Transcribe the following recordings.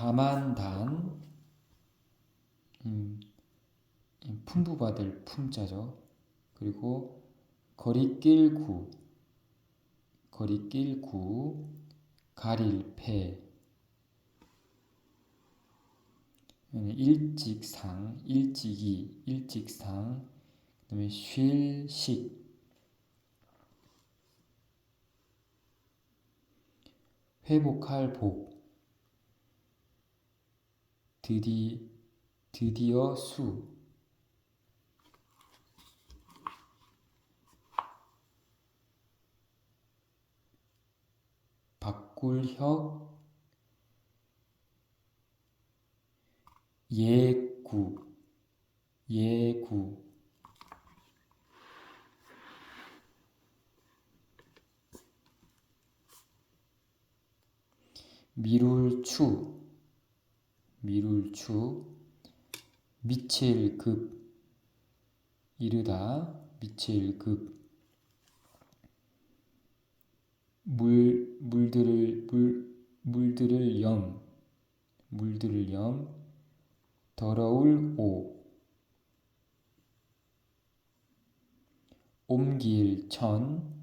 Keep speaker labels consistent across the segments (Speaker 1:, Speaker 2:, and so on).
Speaker 1: 다만 단 음, 품부받을 품자죠. 그리고 거리낄 구 거리낄 구 가릴 패 일직상 일직이 일직상. 그다음에 쉴식. 회복할 복 드디 드디어 수. 바꿀혁 예구 예구. 미룰 추 미룰 추 미칠 급 이르다 미칠 급. 물, 물들을, 물, 물들을 염, 물들을 염, 더러울 오, 옮길 천,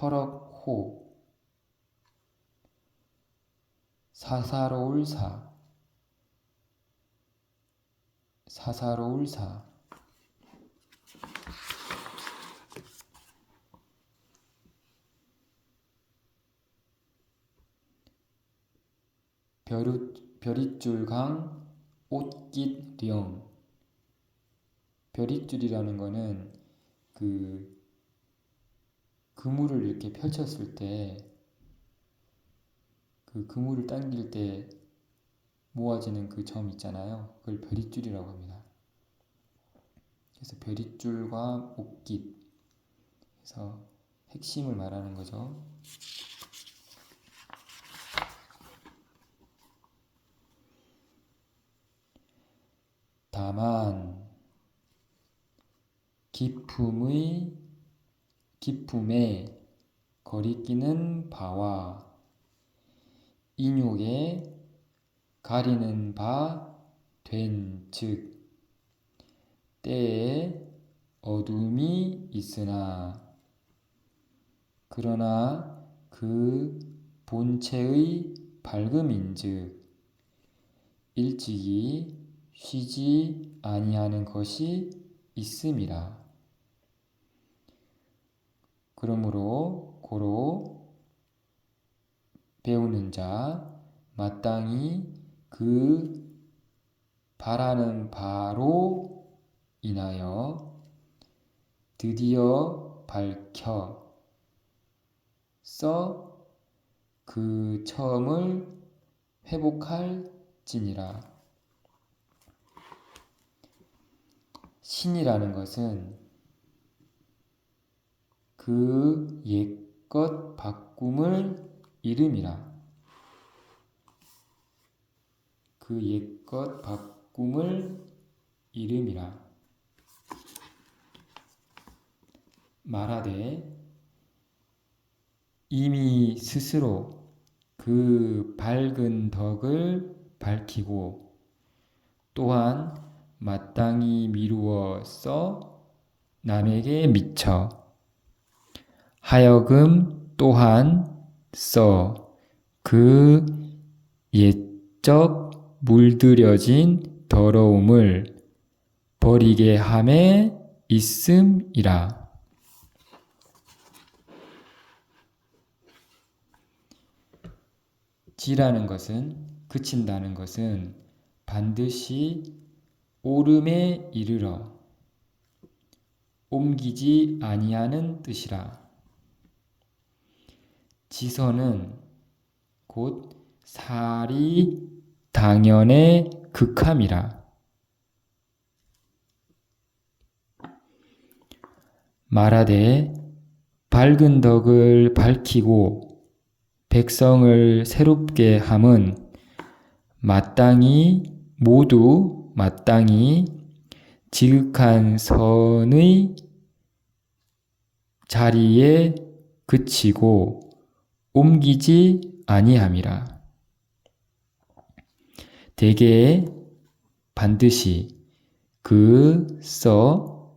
Speaker 1: 터럭 호, 사사로울 사, 사사로울 사, 벼릿, 벼릿줄강 옷깃령 벼릿줄이라는 거는 그 그물을 이렇게 펼쳤을 때 그 그물을 당길 때 모아지는 그 점 있잖아요. 그걸 벼릿줄이라고 합니다. 그래서 벼릿줄과 옷깃 그래서 핵심을 말하는 거죠. 다만 기품의 기품에 거리끼는 바와 인욕에 가리는 바 된 즉 때에 어둠이 있으나 그러나 그 본체의 밝음인즉 일찍이 쉬지 아니하는 것이 있음이라. 그러므로 고로 배우는 자 마땅히 그 바라는 바로 인하여 드디어 밝혀 써 그 처음을 회복할 지니라. 신이라는 것은 그 옛것 바꿈을 이름이라. 그 옛것 바꿈을 이름이라. 말하되 이미 스스로 그 밝은 덕을 밝히고 또한 마땅히 미루어 써 남에게 미쳐 하여금 또한 써 그 옛적 물들여진 더러움을 버리게 함에 있음이라. 지라는 것은 그친다는 것은 반드시 오름에 이르러 옮기지 아니하는 뜻이라. 지선은 곧 살이 당연의 극함이라. 말하되 밝은 덕을 밝히고 백성을 새롭게 함은 마땅히 모두 마땅히 지극한 선의 자리에 그치고 옮기지 아니함이라. 대개 반드시 그 써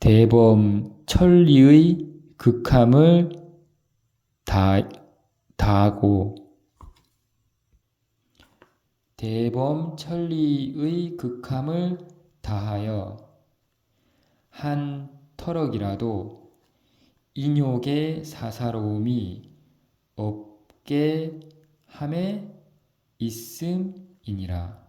Speaker 1: 대범 천리의 극함을 다, 다하고 대범 천리의 극함을 다하여 한 터럭이라도 인욕의 사사로움이 없게 함에 있음이니라.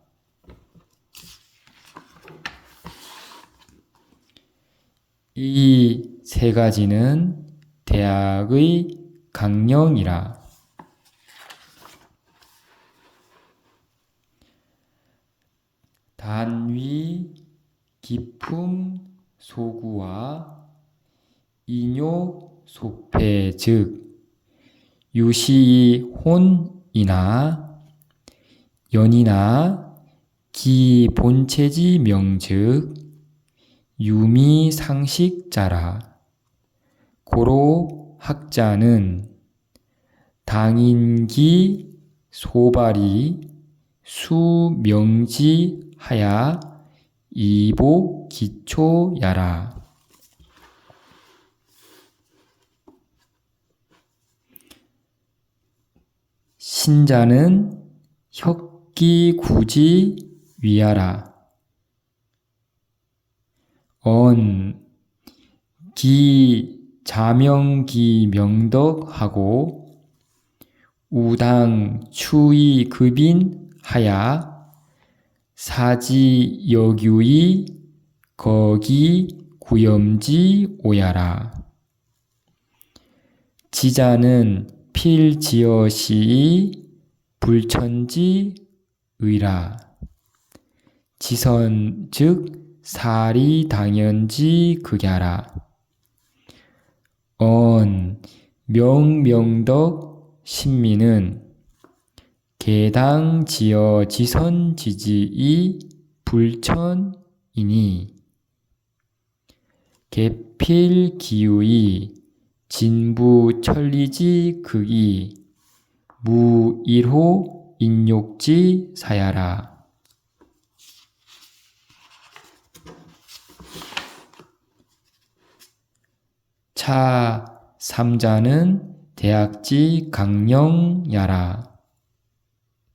Speaker 1: 이 세 가지는 대학의 강령이라. 단위, 기품, 소구와 인욕, 소패 즉 유시 혼이나 연이나 기 본체지 명즉 유미 상식자라. 고로 학자는 당인기 소발이 수명지하야 이보 기초야라 신자는 혁기 구지 위하라. 언, 기, 자명기 명덕하고 우당 추이 급인 하야 사지 여규이 거기 구염지 오야라. 지자는 필지어시 불천지 의라. 지선 즉 사리 당연지 극야라. 언 명명덕 신민은 개당 지어 지선 지지이 불천이니 개필 기우이 진부 천리지 극이 무일호 인욕지 사야라. 차 삼자는 대학지 강령야라.